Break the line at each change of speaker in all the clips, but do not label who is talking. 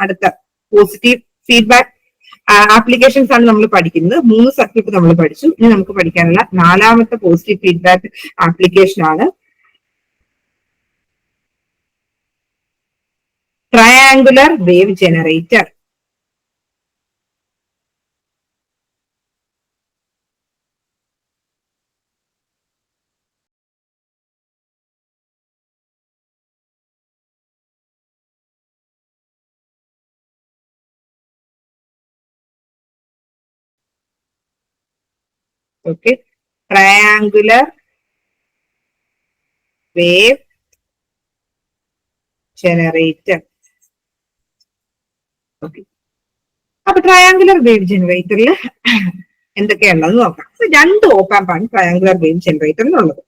അടുത്ത positive feedback applications ആണ് നമ്മൾ പഠിക്കുന്നത്. മൂന്ന് സർക്യൂട്ട് നമ്മൾ പഠിച്ചു. ഇനി നമുക്ക് പഠിക്കാനുള്ള നാലാമത്തെ പോസിറ്റീവ് ഫീഡ്ബാക്ക് ആപ്ലിക്കേഷൻ ആണ്. Triangular wave generator okay. Triangular wave generator. Okay. അപ്പൊ ട്രയാങ്കുലർ വേവ് ജനറേറ്ററിൽ എന്തൊക്കെയുള്ളതെന്ന് നോക്കാം. രണ്ട് ഓപ്പാമ്പാണ് ട്രയാങ്കുലർ വേവ് ജനറേറ്ററിനുള്ളത്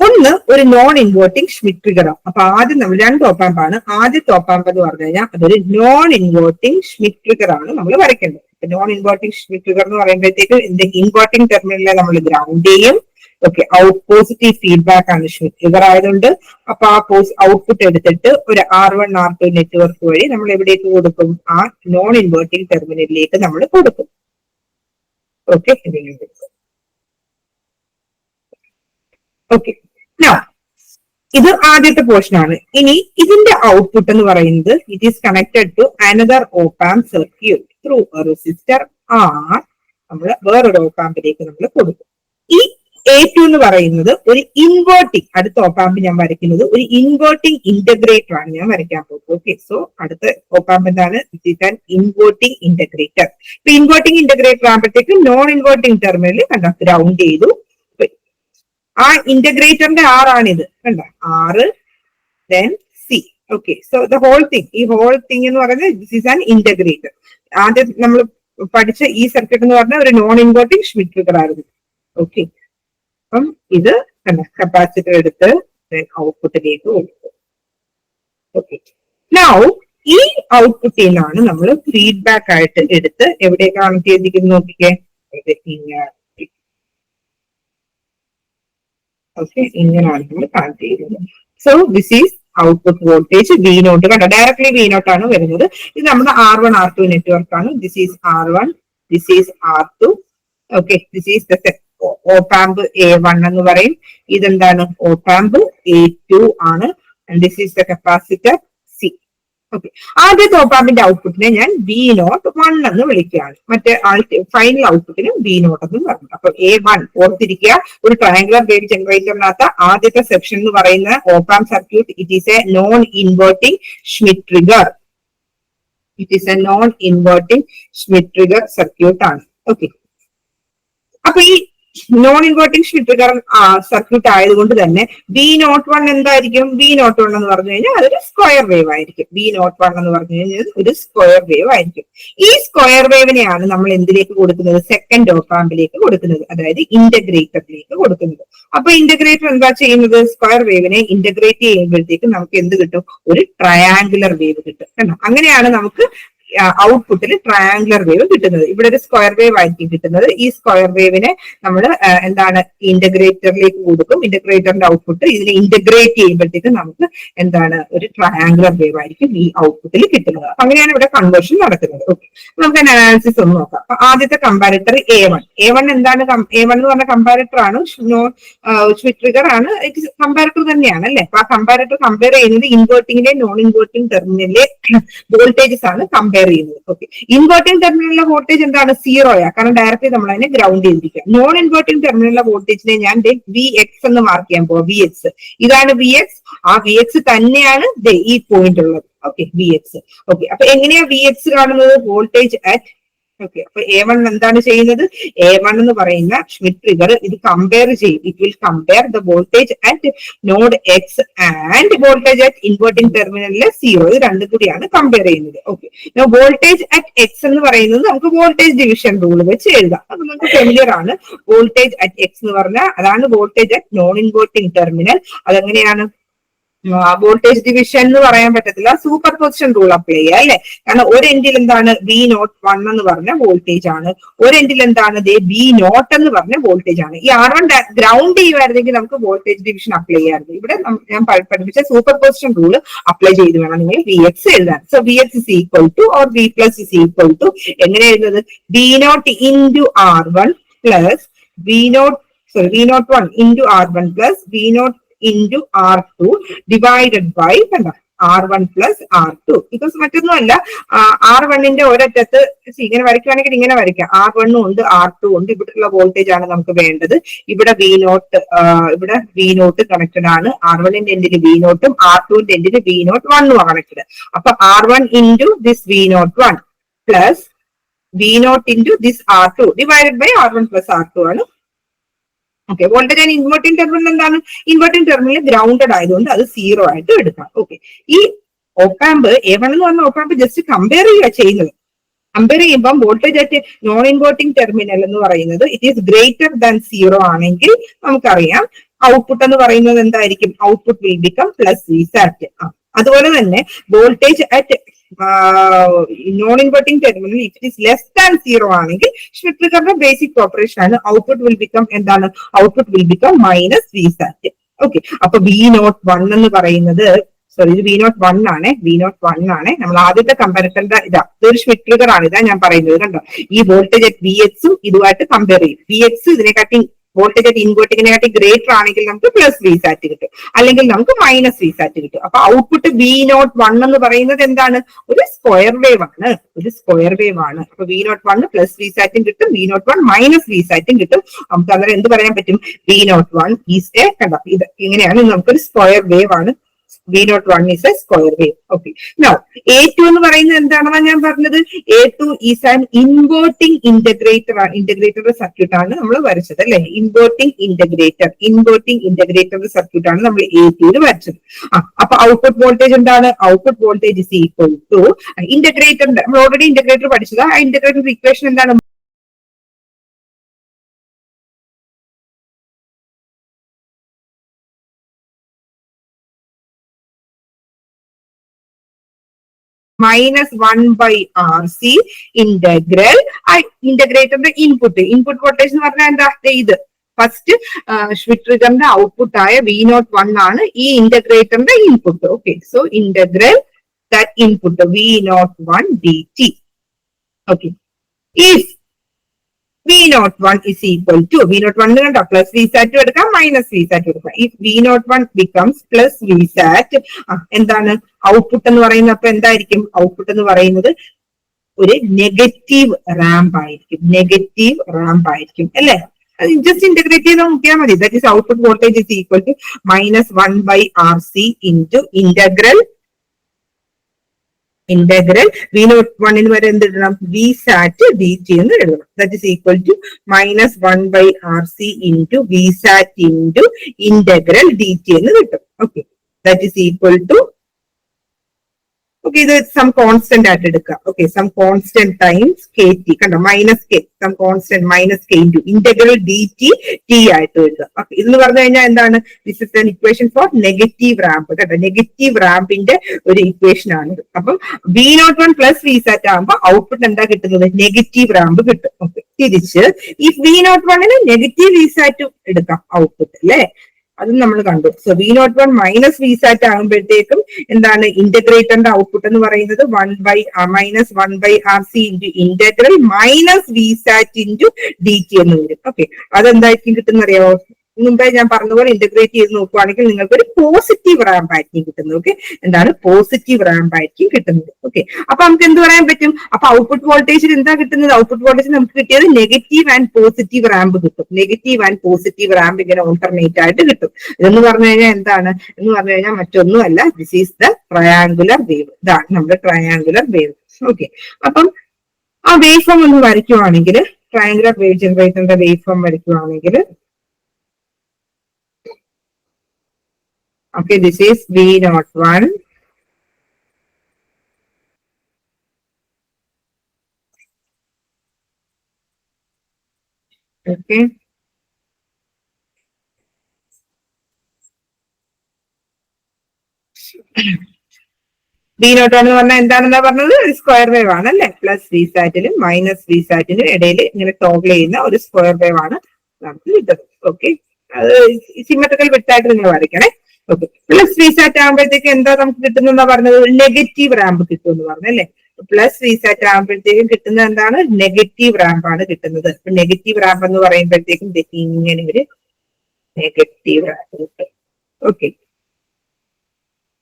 ഒന്ന് ഒരു നോൺ ഇൻവേർട്ടിംഗ് ഷ്മിറ്റ് ട്രിഗർ അപ്പൊ ആദ്യം നമ്മൾ രണ്ട് ഓപ്പാമ്പാണ് ആദ്യത്തെ ഓപ്പാമ്പ് എന്ന് പറഞ്ഞു കഴിഞ്ഞാൽ അതൊരു നോൺ ഇൻവേർട്ടിംഗ് ഷ്മിറ്റ് ട്രിഗർ നമ്മൾ വരയ്ക്കേണ്ടത്. നോൺ ഇൻവേർട്ടിംഗ് ഫിഗർ എന്ന് പറയുമ്പോഴത്തേക്ക് ഇതിന്റെ ഇൻവേർട്ടിംഗ് ടെർമിനലിനെ നമ്മൾ ഗ്രൗണ്ട് ചെയ്യും. ഓക്കെ ഔട്ട് പോസിറ്റീവ് ഫീഡ്ബാക്ക് ആണ് ഷ്മിറ്റ് ട്രിഗർ ആയതുകൊണ്ട് അപ്പൊ ആ പോസ് ഔട്ട്പുട്ട് എടുത്തിട്ട് ഒരു R one R two network വഴി നമ്മൾ എവിടേക്ക് കൊടുക്കും? ആ നോൺ ഇൻവേർട്ടിംഗ് ടെർമിനലിലേക്ക് നമ്മൾ കൊടുക്കും. ഓക്കെ ഓക്കെ ഇത് ആദ്യത്തെ പോർഷൻ ആണ്. ഇനി ഇതിന്റെ ഔട്ട്പുട്ട് എന്ന് പറയുന്നത് it is connected to another op-amp circuit through resistor R നമ്മൾ വേറൊരു ഓപ്പാമ്പിലേക്ക് നമ്മൾ കൊടുക്കും. ഈ എ ടു എന്ന് പറയുന്നത് ഒരു ഇൻവേർട്ടിംഗ് അടുത്ത ഓപ്പാമ്പ് ഞാൻ വരയ്ക്കുന്നത് ഒരു ഇൻവേർട്ടിംഗ് ഇന്റഗ്രേറ്റർ ആണ് ഞാൻ വരയ്ക്കാൻ പോകുന്നത്. ഓക്കെ സോ അടുത്ത ഓപ്പാമ്പ് എന്താണ്? ഇൻവേർട്ടിംഗ് ഇന്റഗ്രേറ്റർ ഇപ്പൊ ഇൻവേർട്ടിംഗ് ഇന്റഗ്രേറ്റർ ആകുമ്പോഴത്തേക്കും നോൺ ഇൻവേർട്ടിംഗ് ടെർമിനൽ കണ്ടോ? ഗ്രൗണ്ട് ചെയ്തു. ആ ഇന്റഗ്രേറ്ററിന്റെ ആറാണിത് കണ്ട? R then okay so the whole thing ഈ ഹോൾ തിങ് എന്ന് പറയുന്നത് ദിസ് ഈസ് ആൻ ഇന്റഗ്രേറ്റർ ആദ്യം നമ്മൾ പഠിച്ച ഈ സർക്യൂട്ട് എന്ന് പറഞ്ഞാൽ ഒരു നോൺ ഇൻവേർട്ടിംഗ് ഷ്മിറ്റ് ഫിഗർ ആയിരുന്നു. ഓക്കെ അപ്പം ഇത് കപ്പാസിറ്റർ എടുത്ത് ഔട്ട്പുട്ടിലേക്ക് കൊടുക്കും ഓക്കെ നൗ ഈ ഔട്ട്പുട്ടിൽ നിന്നാണ് നമ്മൾ ഫീഡ്ബാക്ക് ആയിട്ട് എടുത്ത് കണക്ട് ചെയ്തിരിക്കുന്നത് നോക്കിക്കേ. ഇങ്ങനെയാണ് നമ്മൾ കണക്ട് ചെയ്യുന്നത്. So this is output voltage V naught കണ്ടോ? ഡയറക്ട്ലി വി നോട്ട് ആണ് വരുന്നത്. ഇത് നമ്മുടെ R one R two network ആണ്. This is R one this is R two okay this is the op-amp A one എന്ന് പറയും. ഇതെന്താണ്? ഓപ്പാമ്പ് എ ടു ആണ്. This is the capacitor okay ആദ്യത്തെ ഓപ്പാമ്പിന്റെ ഔട്ട്പുട്ടിനെ ഞാൻ ബി നോട്ട് വൺ എന്ന് വിളിക്കുകയാണ്. മറ്റേ ഫൈനൽ ഔട്ട്പുട്ടിനും ബി നോട്ട് എന്ന് പറഞ്ഞു. അപ്പൊ എ വൺ ഓർത്തിരിക്കുക. ഒരു ട്രയാങ്കുലർ വേവ് ജനറേറ്ററിനകത്ത് ആദ്യത്തെ സെക്ഷൻ എന്ന് പറയുന്ന op-amp circuit it is a non inverting Schmitt trigger it is a non inverting Schmitt trigger circuit ആണ്. ഓക്കെ അപ്പൊ ഈ നോൺ ഇൻവേർട്ടിംഗ് ഷിഫ്റ്റ് സർക്യൂട്ട് ആയതുകൊണ്ട് തന്നെ ബി നോട്ട് വൺ എന്തായിരിക്കും? ബി നോട്ട് വൺ എന്ന് പറഞ്ഞു കഴിഞ്ഞാൽ അതൊരു സ്ക്വയർ വേവ് ആയിരിക്കും. ബി നോട്ട് വൺ എന്ന് പറഞ്ഞു കഴിഞ്ഞാൽ ഒരു സ്ക്വയർ വേവ് ആയിരിക്കും. ഈ സ്ക്വയർ വേവിനെയാണ് നമ്മൾ എന്തിലേക്ക് കൊടുക്കുന്നത്? സെക്കൻഡ് ഓപ്പാമ്പിലേക്ക് കൊടുക്കുന്നത്. അതായത് ഇന്റഗ്രേറ്ററിലേക്ക് കൊടുക്കുന്നത്. അപ്പൊ ഇന്റഗ്രേറ്റർ എന്താ ചെയ്യുന്നത്? സ്ക്വയർ വേവിനെ ഇന്റഗ്രേറ്റ് ചെയ്യുമ്പോഴത്തേക്ക് നമുക്ക് എന്ത് കിട്ടും? ഒരു ട്രയാങ്കുലർ വേവ് കിട്ടും. അങ്ങനെയാണ് നമുക്ക് ഔട്ട്പുട്ടിൽ ട്രയാംഗുലർ വേവ് കിട്ടുന്നത്. ഇവിടെ ഒരു സ്ക്വയർ വേവ് ആയിരിക്കും കിട്ടുന്നത്. ഈ സ്ക്വയർ വേവിനെ നമ്മൾ എന്താണ് ഇന്റഗ്രേറ്ററിലേക്ക് കൊടുക്കും. ഇന്റഗ്രേറ്ററിന്റെ ഔട്ട്പുട്ട് ഇതിനെ ഇന്റഗ്രേറ്റ് ചെയ്യുമ്പോഴത്തേക്ക് നമുക്ക് എന്താണ് ഒരു ട്രയാംഗുലർ വേവ് ആയിരിക്കും ഈ ഔട്ട്പുട്ടിൽ കിട്ടുന്നത്. അങ്ങനെയാണ് ഇവിടെ കൺവേർഷൻ നടക്കുന്നത്. ഓക്കെ നമുക്ക് അനാലിസിസ് ഒന്ന് നോക്കാം. അപ്പൊ ആദ്യത്തെ comparator A one A one എന്താണ് എ വൺ എന്ന് പറഞ്ഞ കമ്പാരിറ്റർ ആണ്. ട്രിഗർ ആണ്. കമ്പാരിറ്റർ തന്നെയാണ് അല്ലെ? അപ്പൊ ആ കമ്പാരിറ്റർ കമ്പയർ ചെയ്യുന്നത് ഇൻവേർട്ടിംഗിലെ നോൺ ഇൻവേർട്ടിംഗ് ടെർമിനലിലെ വോൾട്ടേജസ് ആണ് കമ്പയർ ചെയ്യുന്നത്. ഓക്കെ ഇൻവേർട്ടിംഗ് ടെർമിനലിലെ വോൾട്ടേജ് എന്താണ്? സീറോയാ കാരണം ഡയറക്റ്റ്ലി നമ്മൾ അതിനെ ഗ്രൗണ്ട് ചെയ്തിരിക്കുക. നോൺ ഇൻവേർട്ടിംഗ് ടെർമിനലിലെ വോൾട്ടേജിനെ ഞാൻ വി എക്സ് എന്ന് മാർക്ക് ചെയ്യാൻ പോവാം. വി എക്സ് ഇതാണ് വി എക്സ് ആ വി എക്സ് തന്നെയാണ് ഈ പോയിന്റ് ഉള്ളത്. ഓക്കെ വി എക്സ് ഓക്കെ അപ്പൊ എങ്ങനെയാ വി എക്സ് കാണുന്നത്? വോൾട്ടേജ് അറ്റ് ഓക്കെ അപ്പൊ എ വൺ എന്താണ് ചെയ്യുന്നത്? എ വൺ എന്ന് പറയുന്ന ട്രിഗർ ഇത് കമ്പയർ ചെയ്യും. It will compare the voltage at node X and voltage at inverting ടെർമിനലിലെ സീറോ ഇത് രണ്ടും കൂടിയാണ് കമ്പയർ ചെയ്യുന്നത്. ഓക്കെ വോൾട്ടേജ് അറ്റ് എക്സ് എന്ന് പറയുന്നത് നമുക്ക് വോൾട്ടേജ് ഡിവിഷൻ റൂൾ വെച്ച് എഴുതാം. അത് നമുക്ക് ഫെമിലിയർ ആണ്. വോൾട്ടേജ് അറ്റ് എക്സ് എന്ന് പറഞ്ഞാൽ അതാണ് voltage at non inverting terminal അതെങ്ങനെയാണ്? വോൾട്ടേജ് ഡിവിഷൻ എന്ന് പറയാൻ പറ്റത്തില്ല. സൂപ്പർ പൊസിഷൻ റൂൾ അപ്ലൈ ചെയ്യുക അല്ലെ? കാരണം ഒരു എൻഡിൽ എന്താണ് വി നോട്ട് വൺ എന്ന് പറഞ്ഞ വോൾട്ടേജ് ആണ്. ഒരു എൻഡിൽ എന്താണ് ദേ വി നോട്ട് എന്ന് പറഞ്ഞ വോൾട്ടേജ് ആണ്. ഈ ആർ വൺ ഗ്രൗണ്ട് ചെയ്യുമായിരുന്നെങ്കിൽ നമുക്ക് വോൾട്ടേജ് ഡിവിഷൻ അപ്ലൈ ചെയ്യാറുണ്ട് ഇവിടെ ഞാൻ പഠിപ്പിച്ച സൂപ്പർ പൊസിഷൻ റൂൾ അപ്ലൈ ചെയ്ത് വേണം നിങ്ങൾ വി എക്സ് എഴുതാൻ. So V X is equal to or V plus is equal to എങ്ങനെ എഴുതുന്നത്? V naught into R one plus V naught sorry V naught one into R one plus V naught into R two divided by കണ്ട R one plus R two because മറ്റൊന്നുമല്ല R വണ്ണിന്റെ ഒരറ്റത്ത് ഇങ്ങനെ വരയ്ക്കുകയാണെങ്കിൽ ഇങ്ങനെ വരയ്ക്കാം. ആർ വണ്ണും ഉണ്ട് ആർ ടു ഉണ്ട്. ഇവിടെയുള്ള വോൾട്ടേജ് ആണ് നമുക്ക് വേണ്ടത്. ഇവിടെ വി നോട്ട് ഇവിടെ വി നോട്ട് കണക്റ്റഡ് ആണ്. ആർ വണ്ണിന്റെ എൻഡിൽ വി നോട്ടും ആർ ടുവിന്റെ എൻഡിൽ വി നോട്ട് വണ്ണും കണക്റ്റഡ് അപ്പൊ R one into this V naught one plus V naught into this R two divided by R one plus R two ആണ് okay voltage and inverting terminal എന്താണ്? Inverting terminal grounded ആയതുകൊണ്ട് അത് zero ആയിട്ട് എടുക്കാം. Okay ഈ op amp A one എന്ന് പറഞ്ഞ op amp just compare ചെയ്യുക ചെയ്യുന്നത്. കമ്പയർ ചെയ്യുമ്പോൾ voltage at non inverting terminal എന്ന് പറയുന്നത് it is greater than zero ആണെങ്കിൽ നമുക്കറിയാം ഔട്ട്പുട്ട് എന്ന് പറയുന്നത് എന്തായിരിക്കും? Output will become plus V sat അതുപോലെ തന്നെ voltage at non inverting terminal it is less than zero ആണെങ്കിൽ ഷ്മിട്രിക്കറിന്റെ ബേസിക് ഓപ്പറേഷൻ ആണ്. ഔട്ട്പുട്ട് വിൽ ബിക്കം എന്താണ്? Output will become minus V sat okay അപ്പൊ വി നോട്ട് വൺ എന്ന് പറയുന്നത് sorry ഇത് വി നോട്ട് വൺ ആണ്. വി നോട്ട് വൺ ആണ്. നമ്മൾ ആദ്യത്തെ കമ്പാരിസന്റെ ഇതാ ഇതൊരു ഷ്മിട്രിക്കർ ആണ്. ഇതാ ഞാൻ പറയുന്നത് കണ്ടോ? ഈ വോൾട്ടേജ് വി എക്സും ഇതുമായിട്ട് കമ്പയർ ചെയ്യും. വി എക്സ് ഇതിനെക്കാട്ടി വോൾട്ടേജ് അറ്റ് ഇൻവേർട്ടിങ്ങിനെക്കാട്ടി ഗ്രേറ്റർ ആണെങ്കിൽ നമുക്ക് പ്ലസ് വി സാറ്റ് കിട്ടും. അല്ലെങ്കിൽ നമുക്ക് മൈനസ് വി സാറ്റ് കിട്ടും. അപ്പൊ ഔട്ട്പുട്ട് വി നോട്ട് വൺ എന്ന് പറയുന്നത് എന്താണ്? ഒരു സ്ക്വയർ വേവ് ആണ്. ഒരു സ്ക്വയർ വേവ് ആണ്. അപ്പൊ V naught one plus V സാറ്റും കിട്ടും. V naught one minus V സാറ്റും കിട്ടും. നമുക്ക് അന്നേരം എന്ത് പറയാൻ പറ്റും? V naught one is a കണ്ടോ? ഇത് ഇങ്ങനെയാണ്. നമുക്കൊരു സ്ക്വയർ വേവ് ആണ്. V naught one is a square wave okay now A two എന്ന് പറയുന്നത് എന്താണെന്നാണ് ഞാൻ പറഞ്ഞത്? A two is an inverting integrator integrator circuit ആണ് നമ്മൾ വരച്ചത് അല്ലെ? Inverting integrator inverting integrator circuit ആണ് നമ്മൾ എ ടു വരച്ചത്. ആ അപ്പൊ ഔട്ട്പുട്ട് വോൾട്ടേജ് എന്താണ്? Output voltage is equal to ഇന്റഗ്രേറ്ററിന്റെ നമ്മൾ ഓൾറെഡി ഇന്റഗ്രേറ്റർ പഠിച്ചത്. ആ ഇന്റഗ്രേറ്റർ ഇക്വേഷൻ എന്താണ്? Minus one by R C integral ഇന്റഗ്രേറ്ററിന്റെ input input voltage എന്ന് പറഞ്ഞാൽ എന്താ? ഇത്. ഫസ്റ്റ് ഷ്വിട്രിഗറിന്റെ ഔട്ട്പുട്ട് ആയ വി നോട്ട് വൺ ആണ് ഈ ഇന്റഗ്രേറ്ററിന്റെ input okay so integral that input V naught one D T okay if V naught one is equal to V naught one കണ്ടോ? Plus V sat എടുക്കാം മൈനസ് വി സാറ്റ് എടുക്കാം. If V naught one becomes plus V sat എന്താണ്? Output എന്ന് പറയുന്നത് അപ്പൊ എന്തായിരിക്കും? Output എന്ന് പറയുന്നത് ഒരു നെഗറ്റീവ് റാമ്പ് ആയിരിക്കും. നെഗറ്റീവ് റാമ്പ് ആയിരിക്കും അല്ലേ? ജസ്റ്റ് ഇന്റഗ്രേറ്റ് ചെയ്ത് നോക്കിയാൽ മതി. That is output voltage is equal to minus one by R C into integral integral V not വണ്ണിന് വരെ എന്ത് ഇടണം വി സാറ്റ് ഡി ടി എന്ന് എഴുതണം. That is equal to minus one by R C into V sat into integral D T എന്ന് കിട്ടും. Okay that is equal to okay ഇത് some constant ആയിട്ട് എടുക്കുക okay some constant times K T കണ്ടോ? Minus K some constant minus K into integral D T T ആയിട്ട് എഴുതുക. Okay ഇതെന്ന് പറഞ്ഞു കഴിഞ്ഞാൽ എന്താണ്? This is an equation for negative ramp കേട്ടോ നെഗറ്റീവ് റാമ്പിന്റെ ഒരു ഇക്വേഷൻ ആണ് അപ്പം B not one plus V sat ആകുമ്പോൾ ഔട്ട്പുട്ട് എന്താ കിട്ടുന്നത്? നെഗറ്റീവ് റാമ്പ് കിട്ടും. ഓക്കെ തിരിച്ച് ഈ ബി നോട്ട് വണ്ണിന് നെഗറ്റീവ് വി സാറ്റ് എടുക്കാം ഔട്ട്പുട്ട് അല്ലേ? അതും നമ്മൾ കണ്ടു. So V not one minus V sat ആകുമ്പോഴത്തേക്കും എന്താണ് ഇന്റഗ്രേറ്ററിന്റെ ഔട്ട്പുട്ട് എന്ന് പറയുന്നത് one by minus one by R C into integral minus V sat into D T എന്ന് വരും. ഓക്കെ അതെന്തായിരിക്കും കിട്ടുന്ന അറിയാമോ മുമ്പേ ഞാൻ പറഞ്ഞതുപോലെ ഇന്റഗ്രേറ്റ് ചെയ്ത് നോക്കുവാണെങ്കിൽ നിങ്ങൾക്ക് ഒരു പോസിറ്റീവ് റാമ്പ് ആയിരിക്കും കിട്ടുന്നത് ഓക്കെ എന്താണ്? പോസിറ്റീവ് റാമ്പ് ആയിരിക്കും കിട്ടുന്നത് ഓക്കെ അപ്പൊ നമുക്ക് എന്ത് പറയാൻ പറ്റും? അപ്പൊ ഔട്ട്പുട്ട് വോൾട്ടേജിൽ എന്താ കിട്ടുന്നത്? ഔട്ട്പുട്ട് വോൾട്ടേജ് നമുക്ക് കിട്ടിയത് നെഗറ്റീവ് ആൻഡ് പോസിറ്റീവ് റാമ്പ് കിട്ടും. നെഗറ്റീവ് ആൻഡ് പോസിറ്റീവ് റാമ്പ് ഇങ്ങനെ ഓൾട്ടർനേറ്റ് ആയിട്ട് കിട്ടും. ഇതെന്ന് പറഞ്ഞു കഴിഞ്ഞാൽ എന്താണ്? എന്ന് പറഞ്ഞു കഴിഞ്ഞാൽ മറ്റൊന്നുമല്ല. This is the triangular wave ഇതാണ് നമ്മുടെ ട്രയാങ്കുലർ വേവ് ഓക്കെ അപ്പം ആ വേവ് ഫോം ഒന്ന് വരയ്ക്കുവാണെങ്കിൽ ട്രയാങ്കുലർ വേവ് ജനറേറ്ററിന്റെ വേവ് ഫോം വരയ്ക്കുവാണെങ്കിൽ Okay, this is V not one. Okay. B not എന്ന് പറഞ്ഞാൽ എന്താണെന്നാ പറഞ്ഞത്? സ്ക്വയർ വേവ് ആണ് അല്ലെ? പ്ലസ് വി സാറ്റിനും മൈനസ് വി സാറ്റിനും ഇടയിൽ ഇങ്ങനെ ടോഗിൾ ചെയ്യുന്ന ഒരു സ്ക്വയർ വേവ് ആണ് നമുക്ക് കിട്ടുന്നത്. ഓക്കെ അത് സിമെട്രിക്കൽ വിട്ടായിട്ട് നിങ്ങൾ വരയ്ക്കണേ ഓക്കെ പ്ലസ് റീസാറ്റ് ആകുമ്പോഴത്തേക്കും എന്താ നമുക്ക് കിട്ടുന്ന പറഞ്ഞത്? നെഗറ്റീവ് റാമ്പ് കിട്ടും എന്ന് പറഞ്ഞു അല്ലെ? പ്ലസ് റീസാറ്റ് ആകുമ്പോഴത്തേക്കും കിട്ടുന്നത് എന്താണ്? നെഗറ്റീവ് റാമ്പ് ആണ് കിട്ടുന്നത്. നെഗറ്റീവ് റാമ്പ് എന്ന് പറയുമ്പോഴത്തേക്കും ഇങ്ങനെ ഒരു നെഗറ്റീവ് റാമ്പ് കിട്ടും. ഓക്കെ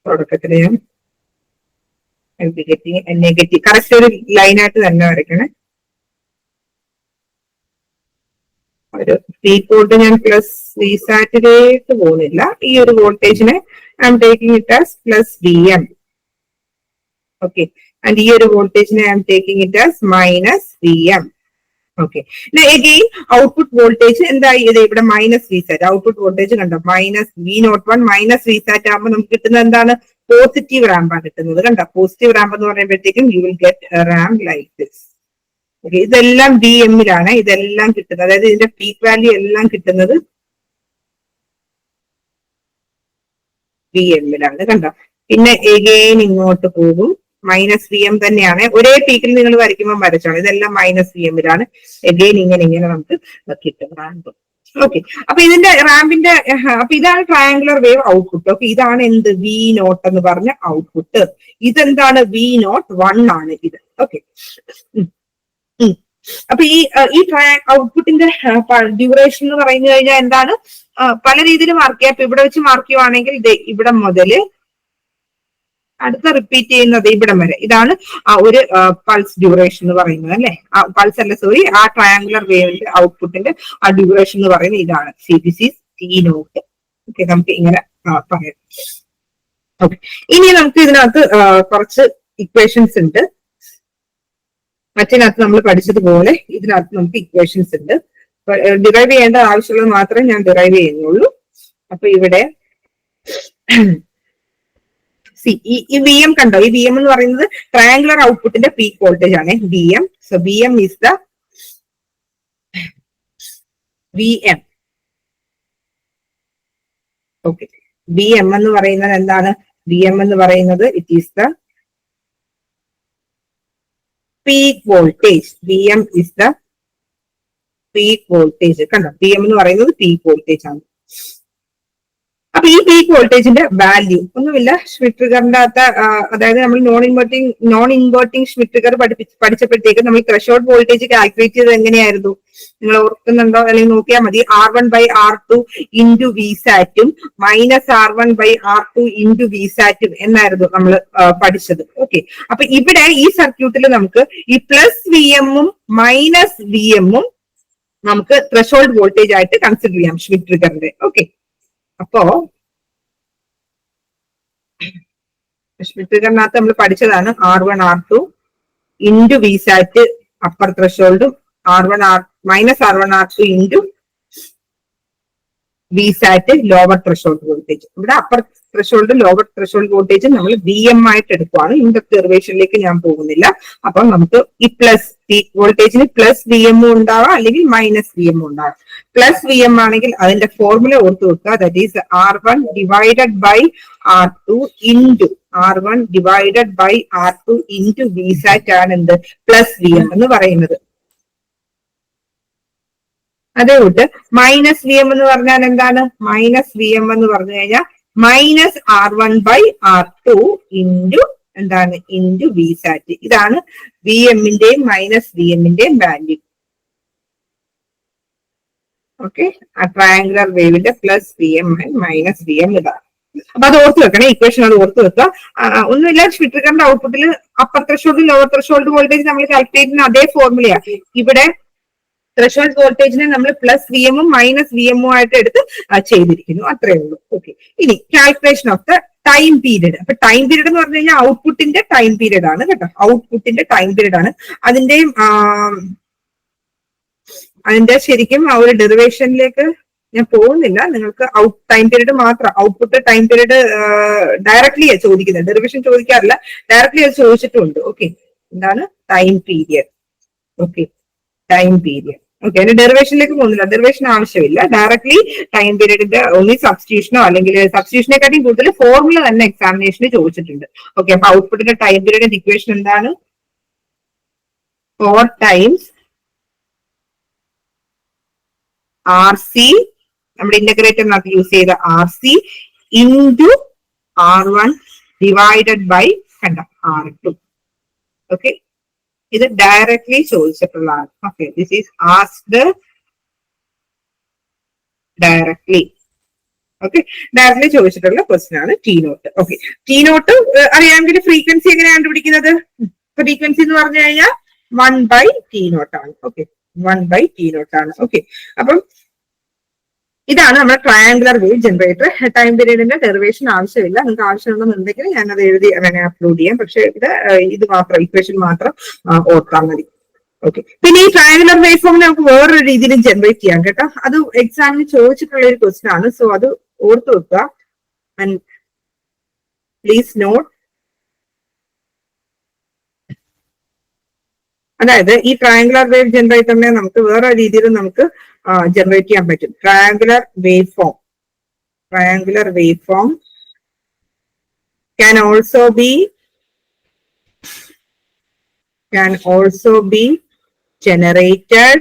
തുടക്കത്തിൽ ഞാൻ നെഗറ്റീവ് കറക്റ്റ് ഒരു ലൈനായിട്ട് തന്നെ വരയ്ക്കണേ. ഒരു പീക്ക് വോൾട്ട് ഞാൻ പ്ലസ് വി സാറ്റിലേക്ക് പോകുന്നില്ല. ഈ ഒരു വോൾട്ടേജിനെ I'm taking it as plus V M okay and ഈ ഒരു വോൾട്ടേജിനെ I'm taking it as minus V M okay again output voltage എന്തായി? ഇത് ഇവിടെ minus V sat output voltage കണ്ടോ? Minus V not one minus V sat ആകുമ്പോൾ നമുക്ക് കിട്ടുന്നത് എന്താണ്? പോസിറ്റീവ് റാമ്പാണ് കിട്ടുന്നത്. കണ്ടോ? പോസിറ്റീവ് റാമ്പ് എന്ന് പറയുമ്പോഴത്തേക്കും you will get ramp like this ഇതെല്ലാം ബി എമ്മിലാണ് ഇതെല്ലാം കിട്ടുന്നത്. അതായത് ഇതിന്റെ പീക്ക് വാല്യൂ എല്ലാം കിട്ടുന്നത് ബി എമ്മിലാണ് കണ്ടോ? പിന്നെ എഗെയിൻ ഇങ്ങോട്ട് പോകും. മൈനസ് വി എം തന്നെയാണ്. ഒരേ പീക്കിൽ നിങ്ങൾ വരയ്ക്കുമ്പോൾ വരച്ചോളൂ. ഇതെല്ലാം മൈനസ് വി എമ്മിലാണ് എഗെയിൻ ഇങ്ങനെ ഇങ്ങനെ നമുക്ക് കിട്ടും റാമ്പ് ഓക്കെ അപ്പൊ ഇതിന്റെ റാമ്പിന്റെ അപ്പൊ ഇതാണ് ട്രയാങ്കുലർ വേവ് ഔട്ട്പുട്ട് ഓക്കെ ഇതാണ് എന്ത്? വി നോട്ട് എന്ന് പറഞ്ഞ ഔട്ട്പുട്ട് ഇതെന്താണ്? വി നോട്ട് വൺ ആണ് ഇത്. ഓക്കെ അപ്പൊ ഈ ഈ ഔട്ട്പുട്ടിന്റെ ഡ്യൂറേഷൻ എന്ന് പറഞ്ഞു കഴിഞ്ഞാൽ എന്താണ്? പല രീതിയിൽ മാർക്ക് ചെയ്യാം. അപ്പൊ ഇവിടെ വെച്ച് മാർക്ക് ചെയ്യുവാണെങ്കിൽ ഇവിടെ മുതൽ അടുത്ത റിപ്പീറ്റ് ചെയ്യുന്നത് ഇവിടം വരെ. ഇതാണ് ആ ഒരു പൾസ് ഡ്യൂറേഷൻ എന്ന് പറയുന്നത് അല്ലെ? പൾസ് അല്ല സോറി ആ ട്രയാംഗുലർ വേവിന്റെ ഔട്ട്പുട്ടിന്റെ ആ ഡ്യൂറേഷൻ എന്ന് പറയുന്നത് ഇതാണ്. C B C T not okay നമുക്ക് ഇങ്ങനെ പറയാം. ഓക്കെ ഇനി നമുക്ക് ഇതിനകത്ത് കുറച്ച് ഇക്വേഷൻസ് ഉണ്ട്. മറ്റിനകത്ത് നമ്മൾ പഠിച്ചതുപോലെ ഇതിനകത്ത് നമുക്ക് ഇക്വേഷൻസ് ഉണ്ട്. ഡിറൈവ് ചെയ്യേണ്ട ആവശ്യമുള്ളത് മാത്രമേ ഞാൻ ഡിറൈവ് ചെയ്യുന്നുള്ളൂ. അപ്പൊ ഇവിടെ സി ഈ വി എം കണ്ടോ? ഈ വി എം എന്ന് പറയുന്നത് ട്രയാങ്കുലർ ഔട്ട്പുട്ടിന്റെ പീക്ക് വോൾട്ടേജ് ആണ്. V M so V M is the V M okay V M എന്ന് പറയുന്നത് എന്താണ്? വി എം എന്ന് പറയുന്നത് it is the peak voltage V M is the peak voltage കണ്ടോ? വി എം എന്ന് പറയുന്നത് പീക്ക് വോൾട്ടേജ് ആണ്. അപ്പൊ ഈ പീക്ക് വോൾട്ടേജിന്റെ വാല്യൂ ഒന്നുമില്ല ഷ്മിട്രിഗറിന്റെ അകത്ത് അതായത് നമ്മൾ non inverting non inverting Schmitt trigger പഠിപ്പിച്ച് പഠിച്ചപ്പോഴത്തേക്ക് നമ്മൾ ത്രഷോൾഡ് വോൾട്ടേജ് കാൽക്കുലേറ്റ് ചെയ്തത് എങ്ങനെയായിരുന്നു? നിങ്ങൾ ഓർക്കുന്നുണ്ടോ? അല്ലെങ്കിൽ നോക്കിയാൽ മതി. R one by R two into V സാറ്റും minus R one by R two into V സാറ്റും എന്നായിരുന്നു നമ്മൾ പഠിച്ചത്. ഓക്കെ അപ്പൊ ഇവിടെ ഈ സർക്യൂട്ടിൽ നമുക്ക് ഈ പ്ലസ് വി എമ്മും മൈനസ് വി എമ്മും നമുക്ക് ത്രഷോൾഡ് വോൾട്ടേജ് ആയിട്ട് കൺസിഡർ ചെയ്യാം ഷ്മിട്രിഗറിന്റെ ഓക്കെ അപ്പോ ഷ്മിട്രിഗറിനകത്ത് നമ്മൾ പഠിച്ചതാണ് R one R two into V upper ത്രഷോൾഡും R one R minus R one R two into V lower threshold voltage ഇവിടെ upper threshold lower threshold voltage നമ്മൾ വി എം ആയിട്ട് എടുക്കുവാണ്. ഇൻഡക്ട് ഡെറിവേഷനിലേക്ക് ഞാൻ പോകുന്നില്ല. അപ്പം നമുക്ക് ഈ പ്ലസ് വോൾട്ടേജിന് പ്ലസ് വി എം ഉണ്ടാവാം അല്ലെങ്കിൽ മൈനസ് വി എം ഉണ്ടാവാം. പ്ലസ് വി എം ആണെങ്കിൽ അതിന്റെ ഫോർമുല ഓർത്ത് വെക്കുക. That is R one divided by R two into R one divided by R two into V sat ആണ് എന്ത്? പ്ലസ് വി എം എന്ന് പറയുന്നത്. അതേ കൂട്ട് മൈനസ് വി എം എന്ന് പറഞ്ഞാൽ എന്താണ്? മൈനസ് വി എം എന്ന് പറഞ്ഞു കഴിഞ്ഞാൽ minus R one by R two into എന്താണ്? ഇന്റു വി സാറ്റ് ഇതാണ് വി എമ്മിന്റെയും മൈനസ് വി എമ്മിന്റെയും വാല്യൂ ഓക്കെ ആ ട്രയാങ്കുലർ വേവിന്റെ plus V M minus V M ഇതാണ്. അപ്പൊ അത് ഓർത്ത് വെക്കണേ ഇക്വേഷൻ അത് ഓർത്ത് വെക്കുക. ഒന്നുമില്ല ഷ്മിട്രിക്കറിന്റെ ഔട്ട്പുട്ടിൽ upper threshold lower threshold voltage നമ്മൾ കാൽക്കുലേറ്റ് ചെയ്യുന്ന അതേ ഫോർമുലയാണ് ഇവിടെ ത്രഷോൾഡ് വോൾട്ടേജിനെ നമ്മൾ പ്ലസ് വി എമ്മും മൈനസ് വി എമ്മും ആയിട്ട് എടുത്ത് ചെയ്തിരിക്കുന്നു. അത്രേ ഉള്ളൂ. ഓക്കെ ഇനി calculation of the time period അപ്പൊ ടൈം പീരീഡ് എന്ന് പറഞ്ഞു കഴിഞ്ഞാൽ ഔട്ട്പുട്ടിന്റെ ടൈം പീരീഡ് ആണ് കേട്ടോ. ഔട്ട്പുട്ടിന്റെ ടൈം പീരീഡ് ആണ്. അതിന്റെയും അതിന്റെ ശരിക്കും ആ ഒരു ഡെറിവേഷനിലേക്ക് ഞാൻ പോകുന്നില്ല. നിങ്ങൾക്ക് ഔട്ട് ടൈം പീരീഡ് മാത്രം ഔട്ട്പുട്ട് ടൈം പീരീഡ് ഡയറക്ട്ലി ചോദിക്കുന്നത്. ഡെറിവേഷൻ ചോദിക്കാറില്ല. ഡയറക്ട്ലി അത് ചോദിച്ചിട്ടുണ്ട്. ഓക്കെ എന്താണ്? Time period okay time period okay അതിന്റെ ഡെറിവേഷനിലേക്ക് പോകുന്നില്ല. ഡെറിവേഷൻ ആവശ്യമില്ല. ഡയറക്ട്ലി ടൈം പീരീഡിന്റെ ഒന്നി സബ്സ്റ്റിറ്റ്യൂഷനോ അല്ലെങ്കിൽ സബ്സ്റ്റിറ്റ്യൂഷനെക്കാട്ടിയും കൂടുതൽ ഫോർമുല തന്നെ എക്സാമിനേഷന് ചോദിച്ചിട്ടുണ്ട്. ഓക്കെ അപ്പൊ ഔട്ട്പുട്ടിന്റെ ടൈം പീരീഡിന്റെ ഇക്വേഷൻ എന്താണ്? ഫോർ ടൈംസ് ആർ സി നമ്മുടെ ഇന്റഗ്രേറ്ററിനകത്ത് യൂസ് ചെയ്ത R C into R one divided by കണ്ട ആർ ടു ഓക്കെ ഇത് directly ചോദിച്ചിട്ടുള്ളതാണ്. Okay this is asked directly okay directly ചോദിച്ചിട്ടുള്ള ക്വസ്റ്റൻ ആണ് T not okay T not അറിയാമെങ്കിൽ ഫ്രീക്വൻസി എങ്ങനെയാണ് കണ്ടുപിടിക്കുന്നത്? ഫ്രീക്വൻസി എന്ന് പറഞ്ഞു കഴിഞ്ഞാൽ വൺ ബൈ ടി നോട്ട് ആണ്. Okay one by T not ആണ്. ഓക്കെ അപ്പം ഇതാണ് നമ്മുടെ ട്രയാങ്കുലർ വേവ് ജനറേറ്റർ ടൈം പീരീഡിന്റെ ഡെറിവേഷൻ ആവശ്യമില്ല. നിങ്ങൾക്ക് ആവശ്യമുണ്ടെന്നുണ്ടെങ്കിൽ അത് എഴുതി അങ്ങനെ അപ്ലോഡ് ചെയ്യാം. പക്ഷെ ഇത് ഇത് മാത്രം ഇക്വേഷൻ മാത്രം ഓർത്താൽ മതി. ഓക്കെ പിന്നെ ഈ ട്രയാങ്കുലർ വേവ് ഫോമിനെ നമുക്ക് വേറൊരു രീതിയിൽ ജനറേറ്റ് ചെയ്യാം കേട്ടോ. അത് എക്സാമിന് ചോദിച്ചിട്ടുള്ള ഒരു ക്വസ്റ്റൻ ആണ്. സോ അത് ഓർത്ത് വെക്കുക. പ്ലീസ് നോട്ട് അതായത് ഈ ട്രയാങ്കുലർ വേവ് ജനറേറ്ററിനെ നമുക്ക് വേറെ രീതിയിൽ നമുക്ക് ജനറേറ്റ് ചെയ്യാൻ പറ്റും triangular wave form triangular wave form can also be can also be generated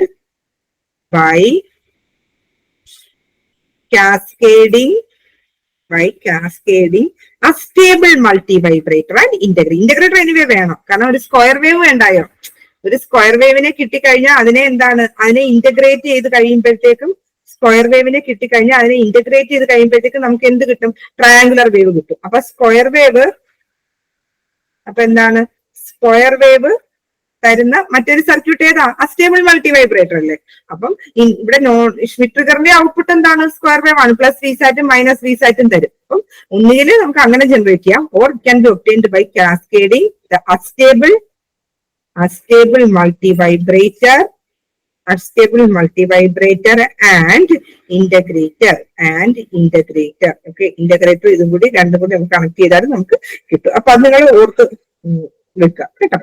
by cascading by cascading a stable multi-vibrator and integrator. Integrator anyway വേണം കാരണം ഒരു സ്ക്വയർ വേവ് വേണ്ടായോ ഒരു സ്ക്വയർ വേവിനെ കിട്ടിക്കഴിഞ്ഞാൽ അതിനെ എന്താണ്? അതിനെ ഇന്റഗ്രേറ്റ് ചെയ്ത് കഴിയുമ്പോഴത്തേക്കും സ്ക്വയർ വേവിനെ കിട്ടിക്കഴിഞ്ഞാൽ അതിനെ ഇന്റഗ്രേറ്റ് ചെയ്ത് കഴിയുമ്പോഴത്തേക്കും നമുക്ക് എന്ത് കിട്ടും? ട്രയാങ്കുലർ വേവ് കിട്ടും. അപ്പൊ സ്ക്വയർ വേവ് അപ്പൊ എന്താണ്? സ്ക്വയർ വേവ് തരുന്ന മറ്റൊരു സർക്യൂട്ട് ഏതാ? അസ്റ്റേബിൾ മൾട്ടി വൈബ്രേറ്റർ അല്ലേ? അപ്പം ഇവിടെ നോൺ ഷ്മിട്രിഗറിന്റെ ഔട്ട്പുട്ട് എന്താണ്? സ്ക്വയർ വേവ് ആണ്. പ്ലസ് വി സാറ്റും മൈനസ് വി സാറ്റും തരും. അപ്പം ഒന്നുകിൽ നമുക്ക് അങ്ങനെ ജനറേറ്റ് ചെയ്യാം. Or can be obtained by cascading the astable astable multi vibrator multivibrator and integrator and integrator. Okay integrator ഇതും കൂടി രണ്ടും കൂടി നമുക്ക് കണക്ട് ചെയ്താൽ നമുക്ക് കിട്ടും. അപ്പൊ അത് നിങ്ങൾ ഓർത്ത് വെക്കുക കേട്ടോ?